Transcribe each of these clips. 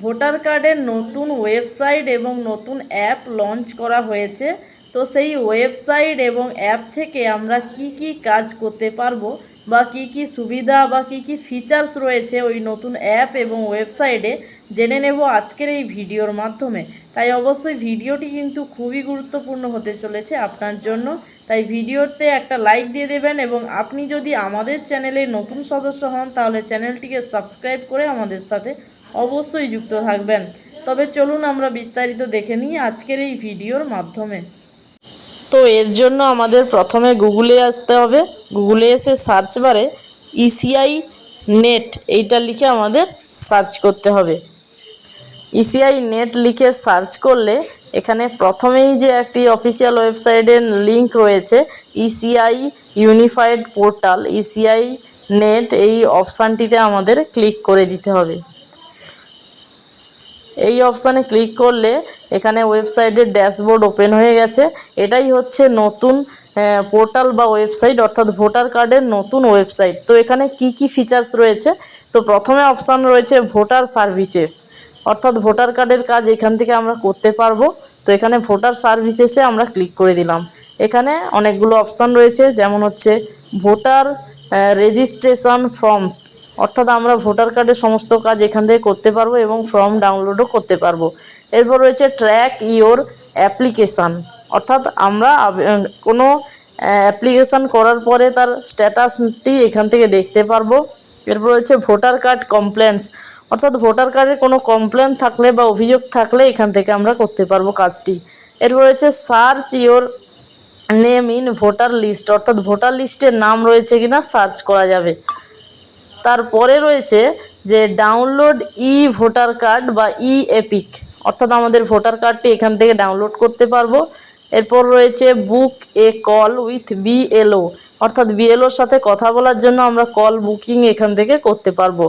Voter কার্ডের নতুন website এবং নতুন অ্যাপ লঞ্চ করা হয়েছে। তো সেই ওয়েবসাইট এবং অ্যাপ থেকে আমরা কি কি কাজ করতে পারব বা কি কি সুবিধা বা কি কি ফিচার্স রয়েছে ওই নতুন অ্যাপ এবং ওয়েবসাইটে জেনে নেব আজকের এই ভিডিওর মাধ্যমে। তাই অবশ্যই ভিডিওটি কিন্তু খুবই গুরুত্বপূর্ণ হতে চলেছে আপনার জন্য। তাই ভিডিওতে একটা লাইক দিয়ে দেবেন এবং আপনি যদি আমাদের চ্যানেলে নতুন সদস্য হন তাহলে চ্যানেলটিকে সাবস্ক্রাইব করে আমাদের সাথে অবশ্যই যুক্ত থাকবেন। তবে চলুন আমরা বিস্তারিত দেখে নিই আজকের এই ভিডিওর মাধ্যমে। তো এর জন্য আমাদের প্রথমে গুগলে আসতে হবে। গুগলে এসে সার্চ বারে ইসিআই নেট এইটা লিখে আমাদের সার্চ করতে হবে। ইসিআই নেট লিখে সার্চ করলে এখানে প্রথমেই যে একটি অফিসিয়াল ওয়েবসাইটের লিঙ্ক রয়েছে ECI unified portal ECI net এই অপশানটিতে আমাদের ক্লিক করে দিতে হবে। এই অপশানে ক্লিক করলে এখানে ওয়েবসাইটের ড্যাশবোর্ড ওপেন হয়ে গেছে। এটাই হচ্ছে নতুন পোর্টাল বা ওয়েবসাইট, অর্থাৎ ভোটার কার্ডের নতুন ওয়েবসাইট। তো এখানে কি কি ফিচার্স রয়েছে? তো প্রথমে অপশান রয়েছে ভোটার সার্ভিসেস। অর্থাৎ ভোটার কার্ডের কাজ এখান থেকে আমরা করতে পারব। তো এখানে ভোটার সার্ভিসেসে আমরা ক্লিক করে দিলাম। এখানে অনেকগুলো অপশান রয়েছে, যেমন হচ্ছে ভোটার রেজিস্ট্রেশন ফর্মস অর্থাৎ আমরা ভোটার কার্ডের সমস্ত কাজ এখান থেকে করতে পারব এবং ফর্ম ডাউনলোডও করতে পারব। এরপর রয়েছে ট্র্যাক ইওর অ্যাপ্লিকেশান অর্থাৎ আমরা কোনো অ্যাপ্লিকেশান করার পরে তার স্ট্যাটাসটি এখান থেকে দেখতে পারব। এরপর রয়েছে ভোটার কার্ড কমপ্লেন্টস অর্থাৎ ভোটার কার্ডের কোনো কমপ্লেন থাকলে বা অভিযোগ থাকলে এখান থেকে আমরা করতে পারব কাজটি। এরপর রয়েছে search your name in voter list অর্থাৎ ভোটার লিস্টের নাম রয়েছে কিনা সার্চ করা যাবে। তারপরে রয়েছে যে ডাউনলোড ই ভোটার কার্ড বা ই এপিক অর্থাৎ আমাদের ভোটার কার্ডটি এখান থেকে ডাউনলোড করতে পারব। এরপর রয়েছে book a call with BLO অর্থাৎ বিএলওর সাথে কথা বলার জন্য আমরা কল বুকিং এখান থেকে করতে পারব।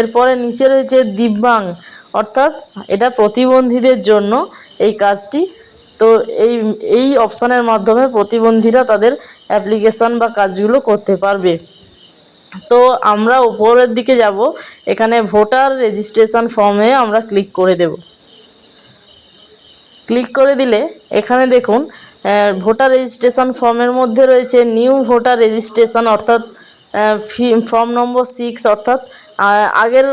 এরপরে নিচে রয়েছে দিব্যাং, অর্থাৎ এটা প্রতিবন্ধীদের জন্য এই কাজটি। তো এই এই অপশানের মাধ্যমে প্রতিবন্ধীরা তাদের অ্যাপ্লিকেশান বা কাজগুলো করতে পারবে। তো আমরা উপরের দিকে যাব, এখানে ভোটার রেজিস্ট্রেশন ফর্মে আমরা ক্লিক করে দেব। ক্লিক করে দিলে এখানে দেখুন ভোটার রেজিস্ট্রেশন ফর্মের মধ্যে রয়েছে নিউ ভোটার রেজিস্ট্রেশন অর্থাৎ ফর্ম নম্বর সিক্স অর্থাৎ আগের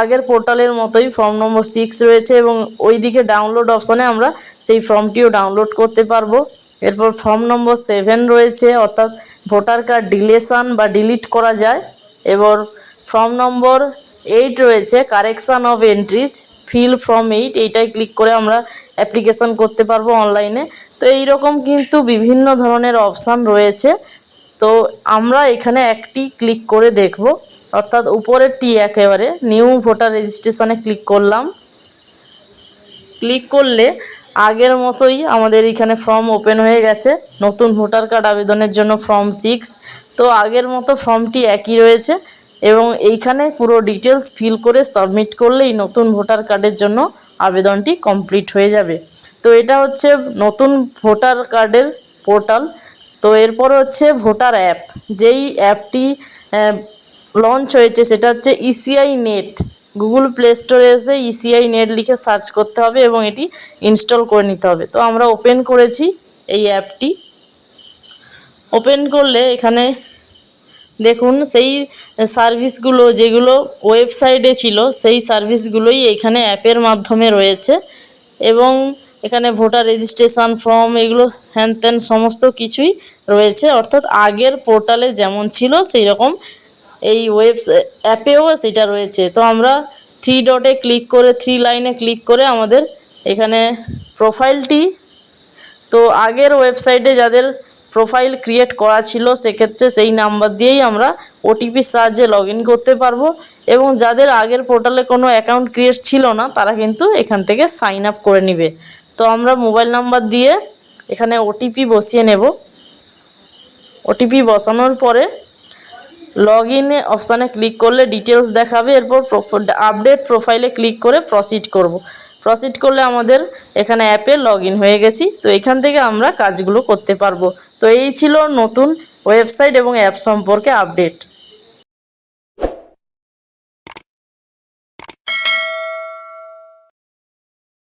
আগের পোর্টালের মতোই ফর্ম নম্বর সিক্স রয়েছে এবং ওই দিকে ডাউনলোড অপশানে আমরা সেই ফর্মটিও ডাউনলোড করতে পারব। এরপর ফর্ম নম্বর সেভেন রয়েছে অর্থাৎ ভোটার কার্ড ডিলেশন বা ডিলিট করা যায়। এবার ফর্ম নম্বর এইট রয়েছে correction of entries fill form eight এইটাই ক্লিক করে আমরা অ্যাপ্লিকেশান করতে পারব অনলাইনে তো এই রকম কিন্তু বিভিন্ন ধরনের অপশান রয়েছে। তো আমরা এখানে একটি ক্লিক করে দেখব। অর্থাৎ উপরেরটি একেবারে নিউ ভোটার রেজিস্ট্রেশনে ক্লিক করলাম। ক্লিক করলে আগের মতোই আমাদের এখানে ফর্ম ওপেন হয়ে গেছে। নতুন ভোটার কার্ড আবেদনের জন্য ফর্ম সিক্স তো আগের মতো ফর্মটি একই রয়েছে এবং এইখানে পুরো ডিটেলস ফিল করে সাবমিট করলেই নতুন ভোটার কার্ডের জন্য আবেদনটি কমপ্লিট হয়ে যাবে। তো এটা হচ্ছে নতুন ভোটার কার্ডের পোর্টাল তো এরপর হচ্ছে ভোটার অ্যাপ যেই অ্যাপটি লঞ্চ হয়েছে সেটা হচ্ছে ইসিআই নেট গুগল প্লে স্টোরে এসে ইসিআই নেট লিখে সার্চ করতে হবে এবং এটি ইনস্টল করে নিতে হবে। তো আমরা ওপেন করেছি এই অ্যাপটি ওপেন করলে এখানে দেখুন সেই সার্ভিসগুলো যেগুলো ওয়েবসাইটে ছিল, সেই সার্ভিসগুলোই এখানে অ্যাপের মাধ্যমে রয়েছে এবং এখানে ভোটার রেজিস্ট্রেশন ফর্ম এগুলো হ্যান ত্যান সমস্ত কিছুই রয়েছে। অর্থাৎ আগের পোর্টালে যেমন ছিল সেই রকম এই ওয়েব অ্যাপেও সেটা রয়েছে। তো আমরা থ্রি ডটে ক্লিক করে থ্রি লাইনে ক্লিক করে আমাদের এখানে প্রোফাইলটি তো আগের ওয়েবসাইটে যাদের প্রোফাইল ক্রিয়েট করা ছিল, সেক্ষেত্রে সেই নাম্বার দিয়েই আমরা ওটিপির সাহায্যে লগ করতে পারব। এবং যাদের আগের পোর্টালে কোনো অ্যাকাউন্ট ক্রিয়েট ছিল না, তারা কিন্তু এখান থেকে সাইন আপ করে নেবে। তো আমরা মোবাইল নাম্বার দিয়ে এখানে ওটিপি বসিয়ে নেব। ওটিপি বসানোর পরে লগ ইনে অপশানে ক্লিক করলে ডিটেলস দেখাবে, এরপর আপডেট প্রোফাইলে ক্লিক করে প্রসিড করব। প্রসিড করলে আমাদের এখানে অ্যাপে লগ হয়ে গেছি। তো এখান থেকে আমরা কাজগুলো করতে পারব। তো এই ছিল নতুন ওয়েবসাইট এবং অ্যাপ সম্পর্কে আপডেট